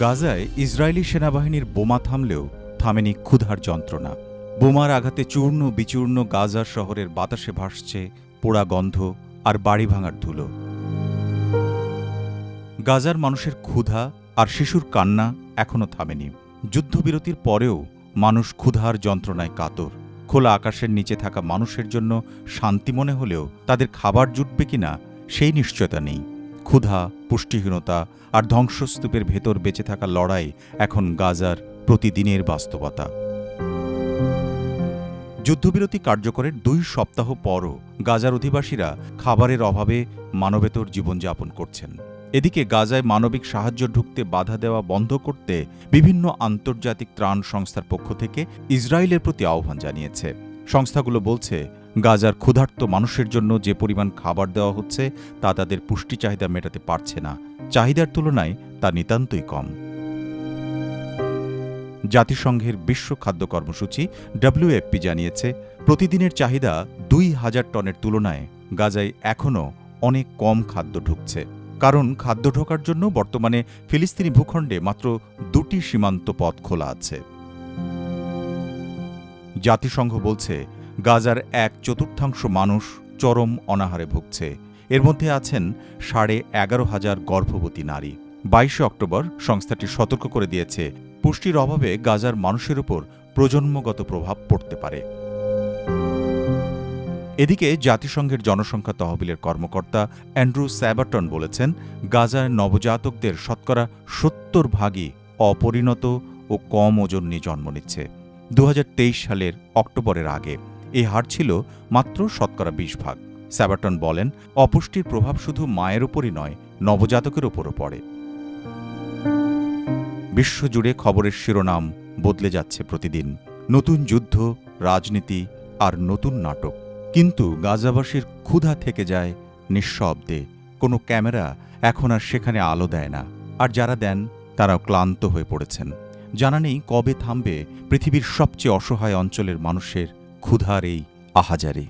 গাজায় ইসরায়েলি সেনাবাহিনীর বোমা থামলেও থামেনি ক্ষুধার যন্ত্রণা। বোমার আঘাতে চূর্ণ বিচূর্ণ গাজার শহরের বাতাসে ভাসছে পোড়া গন্ধ আর বাড়ি ভাঙার ধুলো। গাজার মানুষের ক্ষুধা আর শিশুর কান্না এখনও থামেনি। যুদ্ধবিরতির পরেও মানুষ ক্ষুধার যন্ত্রণায় কাতর। খোলা আকাশের নিচে থাকা মানুষের জন্য শান্তি মনে হলেও তাদের খাবার জুটবে কিনা সেই নিশ্চয়তা নেই। ক্ষুধা, পুষ্টিহীনতা আর ধ্বংসস্তূপের ভেতর বেঁচে থাকা লড়াই এখন গাজার প্রতিদিনের বাস্তবতা। যুদ্ধবিরতি কার্যকরের দুই সপ্তাহ পরও গাজার অধিবাসীরা খাবারের অভাবে মানবেতর জীবনযাপন করছেন। এদিকে গাজায় মানবিক সাহায্য ঢুকতে বাধা দেওয়া বন্ধ করতে বিভিন্ন আন্তর্জাতিক ত্রাণ সংস্থার পক্ষ থেকে ইসরায়েলের প্রতি আহ্বান জানিয়েছে। সংস্থাগুলো বলছে গাজার ক্ষুধার্ত মানুষের জন্য যে পরিমাণ খাবার দেওয়া হচ্ছে তা তাদের পুষ্টি চাহিদা মেটাতে পারছে না। চাহিদার তুলনায় তা নিতান্তই কম। জাতিসংঘের বিশ্ব খাদ্য কর্মসূচি ডব্লিউএফপি জানিয়েছে, প্রতিদিনের চাহিদা দুই হাজার টনের তুলনায় গাজায় এখনও অনেক কম খাদ্য ঢুকছে। কারণ খাদ্য ঢোকার জন্য বর্তমানে ফিলিস্তিনি ভূখণ্ডে মাত্র দুটি সীমান্ত পথ খোলা আছে। জাতিসংঘ বলছে গাজার এক চতুর্থাংশ মানুষ চরম অনাহারে ভুগছে। এর মধ্যে আছেন সাড়ে এগারো হাজার গর্ভবতী নারী। বাইশে অক্টোবর সংস্থাটি সতর্ক করে দিয়েছে, পুষ্টির অভাবে গাজার মানুষের উপর প্রজন্মগত প্রভাব পড়তে পারে। এদিকে জাতিসংঘের জনসংখ্যা তহবিলের কর্মকর্তা অ্যান্ড্রু স্যাবাটন বলেছেন, গাজার নবজাতকদের শতকরা সত্তর ভাগই অপরিণত ও কম ওজন নিয়ে জন্ম নিচ্ছে। দু হাজার তেইশ সালের অক্টোবরের আগে এই হার ছিল মাত্র শতকরা বিশ ভাগ। স্যাবাটন বলেন, অপুষ্টির প্রভাব শুধু মায়ের ওপরই নয়, নবজাতকের ওপরও পড়ে। বিশ্বজুড়ে খবরের শিরোনাম বদলে যাচ্ছে প্রতিদিন। নতুন যুদ্ধ, রাজনীতি আর নতুন নাটক। কিন্তু গাজাবাসীর ক্ষুধা থেকে যায় নিঃশব্দে। কোনো ক্যামেরা এখন আর সেখানে আলো দেয় না। আর যারা দেন, তারাও ক্লান্ত হয়ে পড়েছেন। জানা নেই কবে থামবে পৃথিবীর সবচেয়ে অসহায় অঞ্চলের মানুষের ক্ষুধার এই আহাজারি।